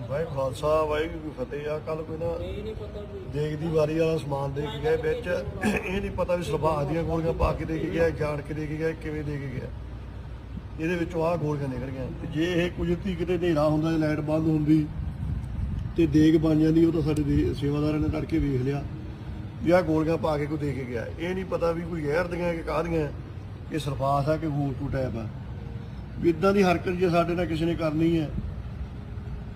ਵਾਹਿ ਖਾਲਸਾ, ਵਾਹਿਗੁਰੂ ਫਤਿਹ ਆ। ਕੱਲ ਕੋਈ ਨਾ ਇਹ ਦੇਗ ਦੀ ਵਾਰੀ ਵਾਲਾ ਸਮਾਨ ਦੇ ਕੇ ਗਿਆ ਵਿੱਚ। ਇਹ ਨਹੀਂ ਪਤਾ ਵੀ ਸਰਬਾਹ ਦੀਆਂ ਗੋਲੀਆਂ ਪਾ ਕੇ ਦੇ ਕੇ ਗਿਆ, ਜਾਣ ਕੇ ਦੇ ਕੇ ਗਿਆ, ਕਿਵੇਂ ਦੇ ਕੇ ਗਿਆ। ਇਹਦੇ ਵਿੱਚੋਂ ਆਹ ਗੋਲੀਆਂ ਨਿਕਲ ਗਈਆਂ। ਤੇ ਜੇ ਇਹ ਕੁਦਰਤੀ ਕਿਤੇ ਹਨੇਰਾ ਹੁੰਦਾ ਲਾਈਟ ਬੰਦ ਹੁੰਦੀ, ਤੇ ਦੇਗ ਬਣ ਜਾਂਦੀ, ਉਹ ਤਾਂ ਸਾਡੇ ਦੇ- ਸੇਵਾਦਾਰਾਂ ਨੇ ਤੜਕੇ ਵੇਖ ਲਿਆ ਵੀ ਆਹ ਗੋਲੀਆਂ ਪਾ ਕੇ ਕੋਈ ਦੇ ਕੇ ਗਿਆ। ਇਹ ਨਹੀਂ ਪਤਾ ਵੀ ਕੋਈ ਜ਼ਹਿਰ ਦੀਆਂ ਕਿ ਕਾਹਦੀਆਂ ਕਿ ਸਰਫਾਸ ਆ ਕਿ ਹੋਰ ਕੋਈ ਟੈਪ ਆ। ਵੀ ਇਦਾਂ ਦੀ ਹਰਕਤ ਜੇ ਸਾਡੇ ਨਾਲ ਕਿਸੇ ਨੇ ਕਰਨੀ ਹੈ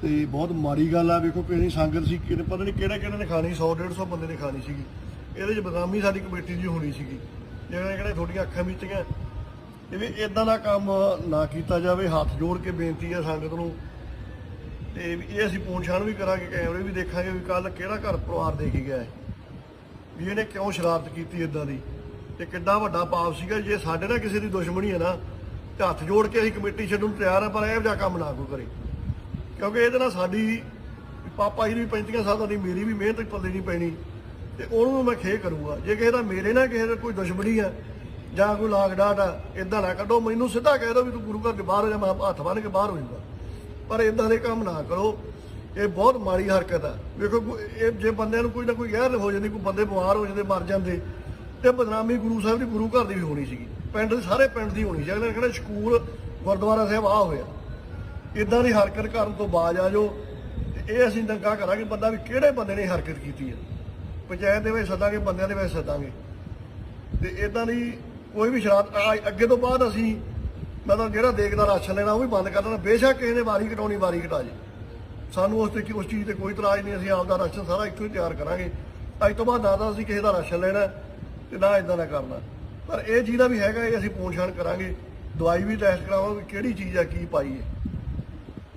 ਤੇ ਬਹੁਤ ਮਾੜੀ ਗੱਲ ਆ, ਵੇਖੋ ਕਿਹੜੀ ਸੰਗਤ ਸੀ ਕਿਹਨੇ ਪਤਾ ਨਹੀਂ ਕਿਹੜਾ ਕਿਹਨਾਂ ਨੇ ਖਾਣੀ 100 150 ਬੰਦੇ ਨੇ ਖਾਣੀ ਸੀਗੀ। ਇਹਦੇ 'ਚ ਬਦਨਾਮੀ ਸਾਡੀ ਕਮੇਟੀ ਦੀ ਹੋਣੀ ਸੀਗੀ। ਜਿਹੜਾ ਕਿਹੜਾ ਤੁਹਾਡੀਆਂ ਅੱਖਾਂ ਮੀਚੀਆਂ। ਇਹ ਵੀ ਇਦਾਂ ਦਾ ਕੰਮ ਨਾ ਕੀਤਾ ਜਾਵੇ, ਹੱਥ ਜੋੜ ਕੇ ਬੇਨਤੀ ਹੈ ਸੰਗਤ ਨੂੰ। ਤੇ ਇਹ ਅਸੀਂ ਪਹੁੰਚਾਣ ਵੀ ਕਰਾਂਗੇ, ਕੈਮਰੇ ਵੀ ਦੇਖਾਂਗੇ ਵੀ ਕੱਲ ਕਿਹੜਾ ਘਰ ਪਰਿਵਾਰ ਦੇ ਕੇ ਗਿਆ ਹੈ। ਵੀ ਇਹਨੇ ਕਿਉਂ ਸ਼ਰਾਰਤ ਕੀਤੀ ਇਦਾਂ ਦੀ? ਤੇ ਕਿੱਡਾ ਵੱਡਾ ਪਾਪ ਸੀਗਾ, ਜੇ ਸਾਡੇ ਨਾਲ ਕਿਸੇ ਦੀ ਦੁਸ਼ਮਣੀ ਹੈ ਨਾ, ਤੇ ਹੱਥ ਜੋੜ ਕੇ ਅਸੀਂ ਕਮੇਟੀ ਛੱਡਣ ਨੂੰ ਤਿਆਰ ਆ, ਪਰ ਇਹੋ ਜਿਹਾ ਕੰਮ ਨਾ ਕੋਈ ਕਰੇ। ਕਿਉਂਕਿ ਇਹਦੇ ਨਾਲ ਸਾਡੀ ਪਾਪਾ ਜੀ ਦੀ 35 ਸਾਲਾਂ ਦੀ ਮੇਰੀ ਵੀ ਮਿਹਨਤ ਪੱਲੇ ਨਹੀਂ ਪੈਣੀ। ਤੇ ਉਹਨੂੰ ਮੈਂ ਖੇ ਕਰੂੰਗਾ। ਜੇ ਕਿਸੇ ਦਾ ਮੇਰੇ ਨਾਲ ਕਿਸੇ ਦਾ ਕੋਈ ਦੁਸ਼ਮਣੀ ਆ ਜਾਂ ਕੋਈ ਲਾਗ ਡਾਟ ਆ ਇਦਾਂ ਨਾ ਕੱਢੋ, ਮੈਨੂੰ ਸਿੱਧਾ ਕਹਿ ਦਿਓ ਵੀ ਤੂੰ ਗੁਰੂ ਘਰ ਦੇ ਬਾਹਰ ਹੋ ਜਾ, ਮੈਂ ਹੱਥ ਬੰਨ ਕੇ ਬਾਹਰ ਹੋ ਜਾਊਗਾ। ਪਰ ਇਦਾਂ ਦੇ ਕੰਮ ਨਾ ਕਰੋ। ਇਹ ਬਹੁਤ ਮਾੜੀ ਹਰਕਤ ਆ। ਵੇਖੋ ਇਹ ਜੇ ਬੰਦਿਆਂ ਨੂੰ ਕੋਈ ਨਾ ਕੋਈ ਗਹਿਰ ਹੋ ਜਾਂਦੀ, ਕੋਈ ਬੰਦੇ ਬਿਮਾਰ ਹੋ ਜਾਂਦੇ, ਮਰ ਜਾਂਦੇ, ਤੇ ਬਦਨਾਮੀ ਗੁਰੂ ਸਾਹਿਬ ਦੀ ਗੁਰੂ ਘਰ ਦੀ ਵੀ ਹੋਣੀ ਸੀਗੀ। ਪਿੰਡ ਸਾਰੇ ਪਿੰਡ ਦੀ ਹੋਣੀ ਸੀ। ਅਗਲੇ ਨੇ ਕਹਿਣਾ, ਸਕੂਲ ਗੁਰਦੁਆਰਾ ਸਾਹਿਬ ਆ ਹੋਇਆ। ਇਦਾਂ ਦੀ ਹਰਕਤ ਕਰਨ ਤੋਂ ਬਾਜ ਆ ਜਾਓ। ਤੇ ਇਹ ਅਸੀਂ ਦੰਗਾ ਕਰਾਂਗੇ ਬੰਦਾ ਵੀ ਕਿਹੜੇ ਬੰਦੇ ਨੇ ਹਰਕਤ ਕੀਤੀ ਹੈ ਪੰਚਾਇਤ ਦੇ ਵਿੱਚ ਸੱਦਾਂਗੇ, ਬੰਦਿਆਂ ਦੇ ਵਿੱਚ ਸੱਦਾਂਗੇ। ਤੇ ਇਦਾਂ ਦੀ ਕੋਈ ਵੀ ਸ਼ਰਾਰਤ ਆ- ਅੱਗੇ ਤੋਂ ਬਾਅਦ ਅਸੀਂ ਮਤਲਬ ਜਿਹੜਾ ਦੇਖਦਾ ਰਾਸ਼ਨ ਲੈਣਾ ਉਹ ਵੀ ਬੰਦ ਕਰ ਦੇਣਾ। ਬੇਸ਼ੱਕ ਕਿਸੇ ਨੇ ਵਾਰੀ ਕਟਾਉਣੀ, ਵਾਰੀ ਕਟਾ ਜੇ। ਸਾਨੂੰ ਉਸ ਤੇ ਉਸ ਚੀਜ਼ ਤੇ ਕੋਈ ਇਤਰਾਜ਼ ਨਹੀਂ, ਅਸੀਂ ਆਪਦਾ ਰਾਸ਼ਨ ਸਾਰਾ ਇੱਥੋਂ ਹੀ ਤਿਆਰ ਕਰਾਂਗੇ। ਅੱਜ ਤੋਂ ਬਾਅਦ ਨਾ ਤਾਂ ਅਸੀਂ ਕਿਸੇ ਦਾ ਰਾਸ਼ਨ ਲੈਣਾ ਤੇ ਨਾ ਇਦਾਂ ਦਾ ਕਰਨਾ। ਪਰ ਇਹ ਚੀਜ਼ ਵੀ ਹੈਗਾ, ਇਹ ਅਸੀਂ ਪੂਛਾਣ ਕਰਾਂਗੇ। ਦਵਾਈ ਵੀ ਟੈਸਟ ਕਰਾਵਾਂਗੇ ਕਿਹੜੀ ਚੀਜ਼ ਆ, ਕੀ ਪਾਈ ਹੈ।